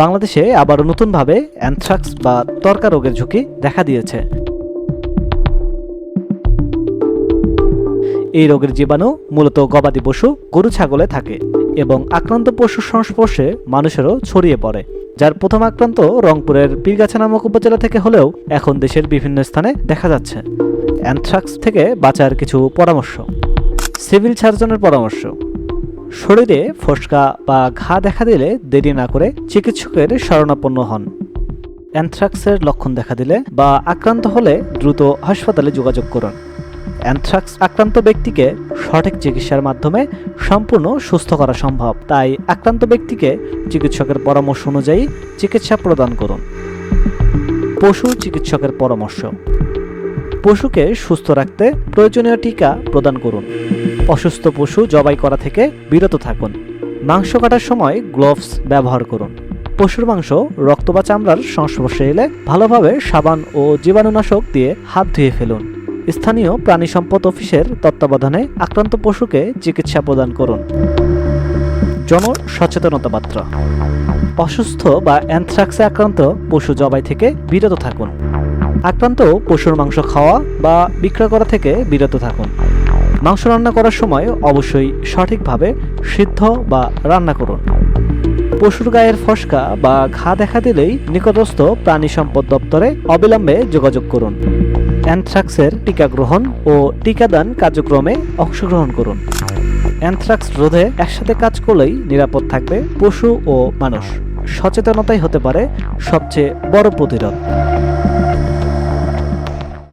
বাংলাদেশে আবারও নতুনভাবে অ্যানথ্রাক্স বা তর্কা রোগের ঝুঁকি দেখা দিয়েছে। এই রোগের জীবাণু মূলত গবাদি পশু, গরু ছাগলে থাকে এবং আক্রান্ত পশুর সংস্পর্শে মানুষেরও ছড়িয়ে পড়ে, যার প্রথম আক্রান্ত রংপুরের পীরগাছা নামক উপজেলা থেকে হলেও এখন দেশের বিভিন্ন স্থানে দেখা যাচ্ছে। অ্যানথ্রাক্স থেকে বাঁচার কিছু পরামর্শ। সিভিল সার্জনের পরামর্শ। শরীরে ফোসকা বা ঘা দেখা দিলে দেরি না করে চিকিৎসকের শরণাপন্ন হন। অ্যানথ্রাক্সের লক্ষণ দেখা দিলে বা আক্রান্ত হলে দ্রুত হাসপাতালে যোগাযোগ করুন। অ্যানথ্রাক্স আক্রান্ত ব্যক্তিকে সঠিক চিকিৎসার মাধ্যমে সম্পূর্ণ সুস্থ করা সম্ভব। তাই আক্রান্ত ব্যক্তিকে চিকিৎসকের পরামর্শ অনুযায়ী চিকিৎসা প্রদান করুন। পশু চিকিৎসকের পরামর্শ। পশুকে সুস্থ রাখতে প্রয়োজনীয় টিকা প্রদান করুন। অসুস্থ পশু জবাই করা থেকে বিরত থাকুন। মাংস কাটার সময় গ্লোভস ব্যবহার করুন। পশুর মাংস, রক্ত বা চামড়ার সংস্পর্শে এলে ভালোভাবে সাবান ও জীবাণুনাশক দিয়ে হাত ধুয়ে ফেলুন। স্থানীয় প্রাণী সম্পদ অফিসের তত্ত্বাবধানে আক্রান্ত পশুকে চিকিৎসা প্রদান করুন। জন সচেতনতা বার্তা। অসুস্থ বা অ্যানথ্রাক্সে আক্রান্ত পশু জবাই থেকে বিরত থাকুন। আক্রান্ত পশুর মাংস খাওয়া বা বিক্রয় করা থেকে বিরত থাকুন। মাংস রান্না করার সময় অবশ্যই সঠিকভাবে সিদ্ধ বা রান্না করুন। পশুর গায়ের ফসকা বা ঘা দেখা দিলেই নিকটস্থ প্রাণী সম্পদ দপ্তরে অবিলম্বে যোগাযোগ করুন। অ্যানথ্রাক্সের টিকা গ্রহণ ও টিকাদান কার্যক্রমে অংশগ্রহণ করুন। অ্যানথ্রাক্স রোধে একসাথে কাজ করলেই নিরাপদ থাকবে পশু ও মানুষ। সচেতনতাই হতে পারে সবচেয়ে বড় প্রতিরোধ।